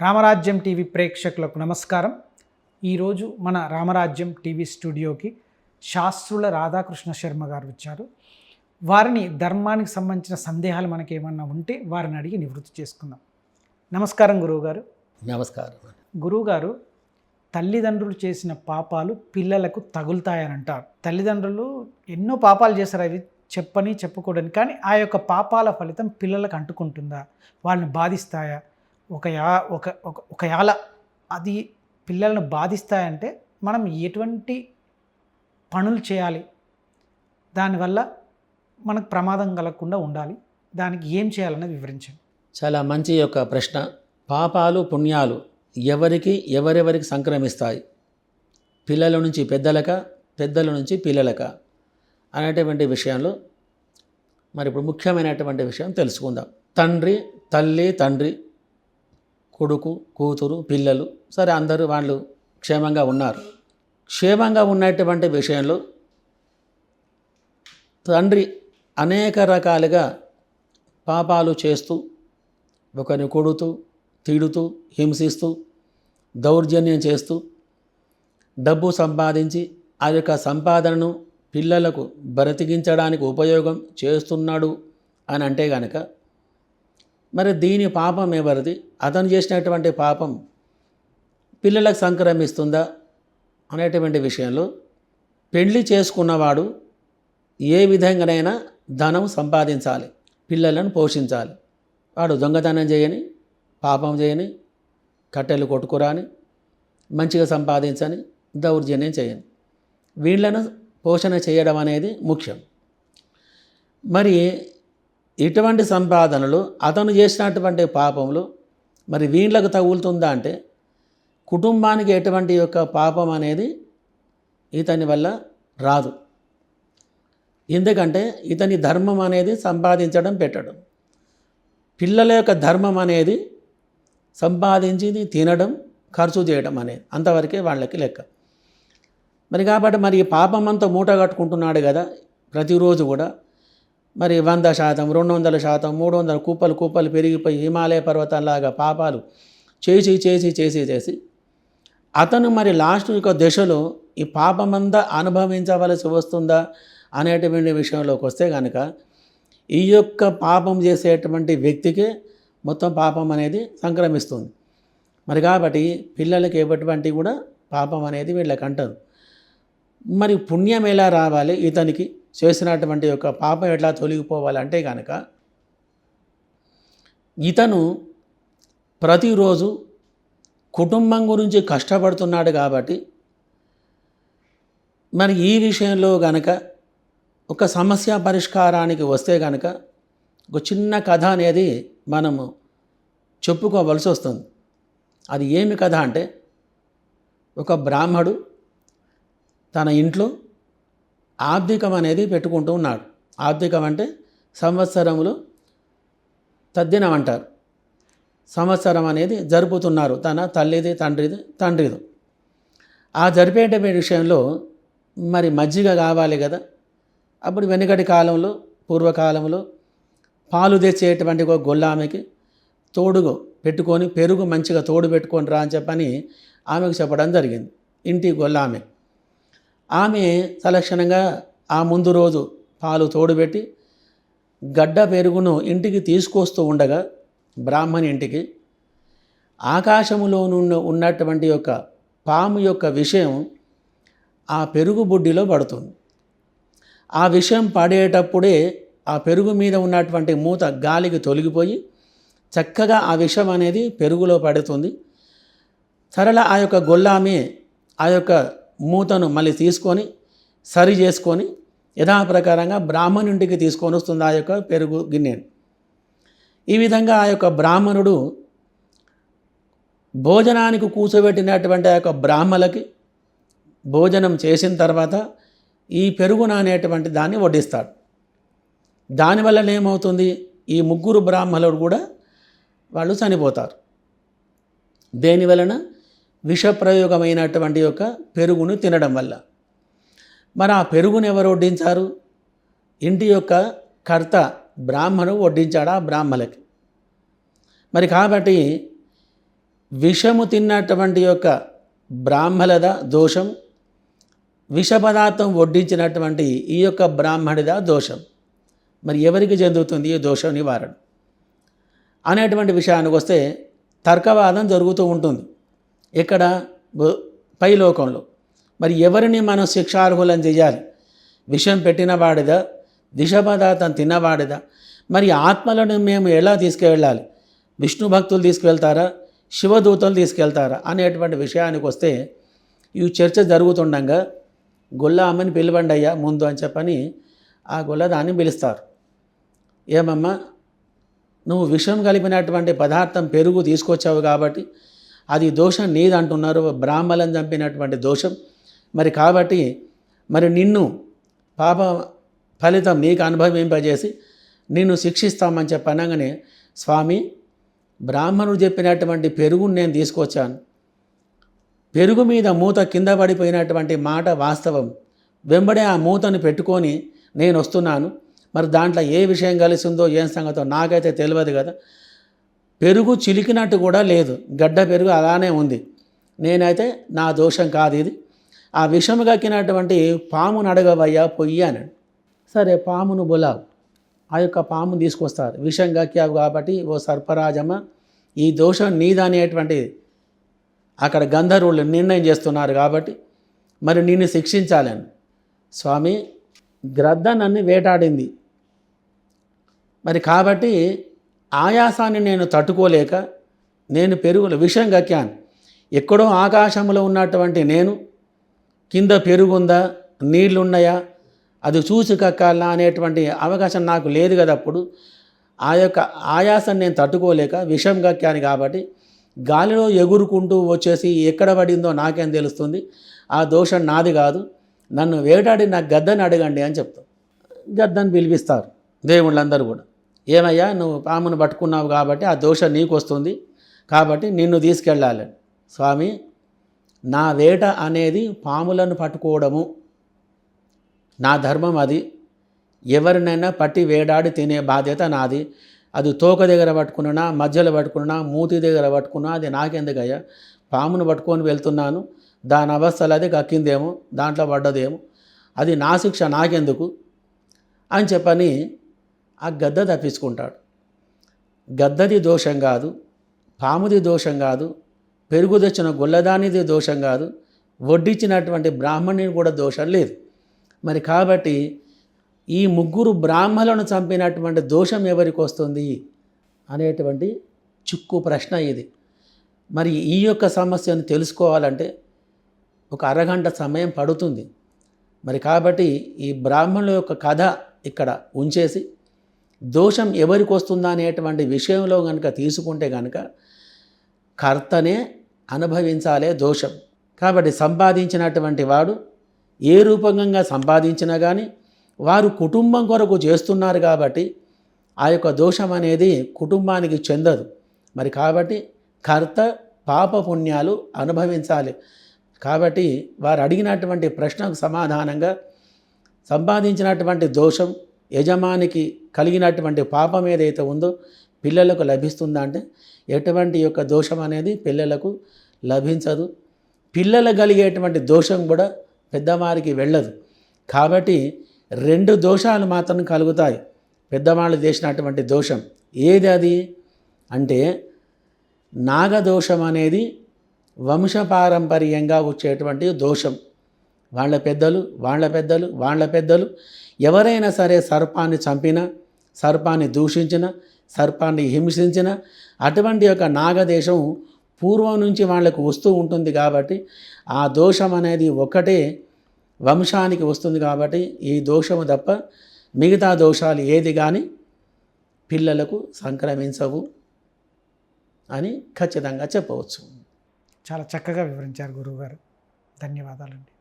రామరాజ్యం TV ప్రేక్షకులకు నమస్కారం. ఈరోజు మన రామరాజ్యం టీవీ స్టూడియోకి శాస్త్రుల రాధాకృష్ణ శర్మ గారు వచ్చారు. వారిని ధర్మానికి సంబంధించిన సందేహాలు మనకి ఏమన్నా ఉంటే వారిని అడిగి నివృత్తి చేసుకుందాం. నమస్కారం గురువుగారు. నమస్కారం. గురువుగారు తల్లిదండ్రులు చేసిన పాపాలు పిల్లలకు తగులుతాయని అంటారు తల్లిదండ్రులు ఎన్నో పాపాలు చేశారు అవి చెప్పని చెప్పుకోవడానికి కానీ ఆ యొక్క పాపాల ఫలితం పిల్లలకు అంటుకుంటుందా? వాళ్ళని బాధిస్తాయా? ఒక యా ఒక ఒక ఒక యాల అది పిల్లలను బాధిస్తాయంటే మనం ఎటువంటి పనులు చేయాలి? దానివల్ల మనకు ప్రమాదం కలగకుండా ఉండాలి. దానికి ఏం చేయాలన్నది వివరించండి. చాలా మంచి యొక్క ప్రశ్న. పాపాలు పుణ్యాలు ఎవరికి ఎవరెవరికి సంక్రమిస్తాయి? పిల్లల నుంచి పెద్దలక పెద్దల నుంచి పిల్లలక అనేటువంటి విషయంలో మరి ఇప్పుడు ముఖ్యమైనటువంటి విషయం తెలుసుకుందాం. తండ్రి తల్లి తండ్రి కొడుకు కూతురు పిల్లలు. సరే అందరూ వాళ్ళు క్షేమంగా ఉన్నారు. క్షేమంగా ఉన్నటువంటి విషయంలో తండ్రి అనేక రకాలుగా పాపాలు చేస్తూ ఒకరిని కొడుతూ తిడుతూ హింసిస్తూ దౌర్జన్యం చేస్తూ డబ్బు సంపాదించి ఆ యొక్క సంపాదనను పిల్లలకు బ్రతికించడానికి ఉపయోగం చేస్తున్నాడు అని అంటే కనుక మరి దీని పాపం ఎవరిది? అతను చేసినటువంటి పాపం పిల్లలకు సంక్రమిస్తుందా అనేటువంటి విషయంలో పెళ్ళి చేసుకున్నవాడు ఏ విధంగానైనా ధనం సంపాదించాలి పిల్లలను పోషించాలి. వాడు దొంగతనం చేయని పాపం చేయని కట్టెలు కొట్టుకురాని మంచిగా సంపాదించని దౌర్జన్యం చేయని. వీళ్ళను పోషణ చేయడం అనేది ముఖ్యం. మరి ఇటువంటి సంపాదనలు అతను చేసినటువంటి పాపములు మరి వీళ్ళకు తగులుతుందా అంటే కుటుంబానికి ఎటువంటి యొక్క పాపం అనేది ఇతని వల్ల రాదు. ఎందుకంటే ఇతని ధర్మం అనేది సంపాదించడం పెట్టడం. పిల్లల యొక్క ధర్మం అనేది సంపాదించింది తినడం ఖర్చు చేయడం అనేది అంతవరకే వాళ్ళకి లెక్క. మరి కాబట్టి మరి ఈ పాపం అంతా మూట కట్టుకుంటున్నాడు కదా ప్రతిరోజు కూడా మరి వంద శాతం రెండు వందల శాతం మూడు వందల కుప్పలు కుప్పలు పెరిగిపోయి హిమాలయ పర్వతాల్లాగా పాపాలు చేసి చేసి చేసి చేసి. అతను మరి లాస్ట్ యొక్క దశలో ఈ పాపమంతా అనుభవించవలసి వస్తుందా అనేటువంటి విషయంలోకి వస్తే కనుక ఈ యొక్క పాపం చేసేటువంటి వ్యక్తికే మొత్తం పాపం అనేది సంక్రమిస్తుంది. మరి కాబట్టి పిల్లలకి ఎటువంటి కూడా పాపం అనేది వీళ్ళకి అంటారు. మరి పుణ్యం ఎలా రావాలి? ఇతనికి చేసినటువంటి యొక్క పాపం ఎట్లా తొలగిపోవాలంటే కనుక ఇతను ప్రతిరోజు కుటుంబం గురించి కష్టపడుతున్నాడు కాబట్టి మరి ఈ విషయంలో గనక ఒక సమస్య పరిష్కారానికి వస్తే కనుక ఒక చిన్న కథ అనేది మనము చెప్పుకోవలసి వస్తుంది. అది ఏమి కథ అంటే ఒక బ్రాహ్మడు తన ఇంట్లో ఆర్థికం అనేది పెట్టుకుంటూ ఉన్నాడు. ఆర్థికం అంటే సంవత్సరములు తద్దినం అంటారు. సంవత్సరం అనేది జరుపుతున్నారు తన తల్లిది తండ్రిది తండ్రిది. ఆ జరిపేట విషయంలో మరి మజ్జిగ కావాలి కదా. అప్పుడు వెనుకటి కాలంలో పూర్వకాలంలో పాలు తెచ్చేటువంటి ఒక గొల్లామెకి తోడుగు పెట్టుకొని పెరుగు మంచిగా తోడు పెట్టుకొని రా అని చెప్పని ఆమెకు చెప్పడం జరిగింది. ఇంటి గొల్లామె ఆమె సలక్షణంగా ఆ ముందు రోజు పాలు తోడుపెట్టి గడ్డ పెరుగును ఇంటికి తీసుకొస్తూ ఉండగా బ్రాహ్మణి ఇంటికి ఆకాశములోనున్న ఉన్నటువంటి యొక్క పాము యొక్క విషయం ఆ పెరుగు బుడ్డిలో పడుతుంది. ఆ విషయం పడేటప్పుడే ఆ పెరుగు మీద ఉన్నటువంటి మూత గాలికి తొలగిపోయి చక్కగా ఆ విషం అనేది పెరుగులో పడుతుంది. సరళ ఆ యొక్క గొల్లామే ఆ యొక్క మూతను మళ్ళీ తీసుకొని సరి చేసుకొని యథాప్రకారంగా బ్రాహ్మణుంటికి తీసుకొని వస్తుంది ఆ యొక్క పెరుగు గిన్నెను ఈ విధంగా ఆ యొక్క బ్రాహ్మణుడు భోజనానికి కూర్చోబెట్టినటువంటి ఆ యొక్క బ్రాహ్మలకి భోజనం చేసిన తర్వాత ఈ పెరుగున అనేటువంటి దాన్ని వడ్డిస్తాడు. దానివల్ల ఏమవుతుంది? ఈ ముగ్గురు బ్రాహ్మణులు కూడా వాళ్ళు చనిపోతారు. దేనివలన విషప్రయోగమైనటువంటి యొక్క పెరుగును తినడం వల్ల. మరి ఆ పెరుగును ఎవరు వడ్డించారు? ఇంటి యొక్క కర్త బ్రాహ్మణు వడ్డించాడు? ఆ బ్రాహ్మలకి. మరి కాబట్టి విషము తిన్నటువంటి యొక్క బ్రాహ్మలద దోషం? విష పదార్థం వడ్డించినటువంటి ఈ యొక్క బ్రాహ్మణిద దోషం? మరి ఎవరికి చెందుతుంది ఈ దోషం నివారణ? అనేటువంటి విషయానికి వస్తే తర్కవాదం జరుగుతూ ఉంటుంది. ఇక్కడ పైలోకంలో మరి ఎవరిని మనం శిక్షార్హులం చేయాలి? విషం పెట్టిన వాడిదా? విష పదార్థం తిన్నవాడిదా మరి ఆత్మలను మేము ఎలా తీసుకువెళ్ళాలి విష్ణు భక్తులు తీసుకువెళ్తారా శివదూతలు తీసుకెళ్తారా? అనేటువంటి విషయానికి వస్తే ఈ చర్చ జరుగుతుండగా గుల్లామని పిలవండి అయ్యా ముందు అని చెప్పని ఆ గుల్లదాన్ని పిలుస్తారు. ఏమమ్మా నువ్వు విషం కలిపినటువంటి పదార్థం పెరుగు తీసుకొచ్చావు కాబట్టి అది దోషం నీదంటున్నారు బ్రాహ్మలను చంపినటువంటి దోషం. మరి కాబట్టి మరి నిన్ను పాప ఫలితం నీకు అనుభవింపజేసి నిన్ను శిక్షిస్తామని చెప్పనగానే స్వామి బ్రాహ్మణుడు చెప్పినటువంటి పెరుగును నేను తీసుకొచ్చాను. పెరుగు మీద మూత కింద పడిపోయినటువంటి మాట వాస్తవం. వెంబడే ఆ మూతను పెట్టుకొని నేను వస్తున్నాను. మరి దాంట్లో ఏ విషయం కలిసిందో ఏం సంగతో నాకైతే తెలియదు కదా. పెరుగు చిలికినట్టు కూడా లేదు. గడ్డ పెరుగు అలానే ఉంది. నేనైతే నా దోషం కాదు ఇది. ఆ విషము కక్కినటువంటి పామును అడగవయ్యా పొయ్యి అన్నాడు. సరే పామును బులావు. ఆ యొక్క పామును తీసుకొస్తారు. విషం కక్కావు కాబట్టి ఓ సర్పరాజమ్మ ఈ దోషం నీదనేటువంటిది. అక్కడ గంధర్వులు నిర్ణయం చేస్తున్నారు కాబట్టి మరి నిన్ను శిక్షించాలని స్వామి గ్రద్ద నన్ను వేటాడింది. మరి కాబట్టి ఆయాసాన్ని నేను తట్టుకోలేక నేను పెరుగుల విషం గక్కాను. ఎక్కడో ఆకాశంలో ఉన్నటువంటి నేను కింద పెరుగుందా నీళ్ళున్నాయా అది చూసి కక్కాలా అనేటువంటి అవకాశం నాకు లేదు కదా అప్పుడు. ఆ యొక్క ఆయాసం నేను తట్టుకోలేక విషం గక్కాను కాబట్టి గాలిలో ఎగురుకుంటూ వచ్చేసి ఎక్కడ పడిందో నాకేం తెలుస్తుంది. ఆ దోషం నాది కాదు. నన్ను వేటాడి నా గద్దని అడగండి అని చెప్తాం గద్దని పిలిపిస్తారు. దేవుళ్ళందరూ కూడా. ఏమయ్యా నువ్వు పామును పట్టుకున్నావు కాబట్టి ఆ దోషం నీకు వస్తుంది కాబట్టి నిన్ను తీసుకెళ్ళాలి. స్వామి నా వేట అనేది పాములను పట్టుకోవడము. నా ధర్మం అది. ఎవరినైనా పట్టి వేడాడి తినే బాధ్యత నాది. అది తోక దగ్గర పట్టుకున్నా మధ్యలో పట్టుకున్నా మూతి దగ్గర పట్టుకున్నా అది నాకెందుకయ్యా? పామును పట్టుకొని వెళ్తున్నాను. దాని అవస్థలు అది కక్కిందేమో దాంట్లో పడ్డదేమో. అది నా శిక్ష నాకెందుకు? అని చెప్పని ఆ గద్ద తప్పించుకుంటాడు. గద్దది దోషం కాదు పాముది దోషం కాదు పెరుగు తెచ్చిన గొల్లదానిది దోషం కాదు వడ్డించినటువంటి బ్రాహ్మణుని కూడా దోషం లేదు. మరి కాబట్టి ఈ ముగ్గురు బ్రాహ్మణులను చంపినటువంటి దోషం ఎవరికి వస్తుంది అనేటువంటి చిక్కు ప్రశ్న ఇది. మరి ఈ యొక్క సమస్యను తెలుసుకోవాలంటే ఒక అరగంట సమయం పడుతుంది. మరి కాబట్టి ఈ బ్రాహ్మణుల యొక్క కథ ఇక్కడ ఉంచేసి దోషం ఎవరికి వస్తుందా అనేటువంటి విషయంలో కనుక తీసుకుంటే కనుక కర్తనే అనుభవించాలే దోషం. కాబట్టి సంపాదించినటువంటి వాడు ఏ రూపంగా సంపాదించినా కానీ వారు కుటుంబం కొరకు చేస్తున్నారు కాబట్టి ఆ యొక్క దోషం అనేది కుటుంబానికి చెందదు. మరి కాబట్టి కర్త పాపపుణ్యాలు అనుభవించాలి. కాబట్టి వారు అడిగినటువంటి ప్రశ్నకు సమాధానంగా సంపాదించినటువంటి దోషం యజమానికి కలిగినటువంటి పాపం ఏదైతే ఉందో పిల్లలకు లభిస్తుందా అంటే ఎటువంటి యొక్క దోషం అనేది పిల్లలకు లభించదు. పిల్లలు కలిగేటువంటి దోషం కూడా పెద్దవారికి వెళ్ళదు. కాబట్టి రెండు దోషాలు మాత్రం కలుగుతాయి. పెద్దవాళ్ళు చేసినటువంటి దోషం ఏది అది? అంటే నాగదోషం అనేది వంశపారంపర్యంగా వచ్చేటువంటి దోషం. వాళ్ళ పెద్దలు వాళ్ళ పెద్దలు వాళ్ళ పెద్దలు. ఎవరైనా సరే సర్పాన్ని చంపినా సర్పాన్ని దూషించిన సర్పాన్ని హింసించిన అటువంటి యొక్క నాగదేశం పూర్వం నుంచి వాళ్ళకు వస్తూ ఉంటుంది కాబట్టి ఆ దోషం అనేది ఒకటే వంశానికి వస్తుంది కాబట్టి ఈ దోషము తప్ప మిగతా దోషాలు ఏది కానీ పిల్లలకు సంక్రమించవు అని ఖచ్చితంగా చెప్పవచ్చు. చాలా చక్కగా వివరించారు గురువుగారు. ధన్యవాదాలండి.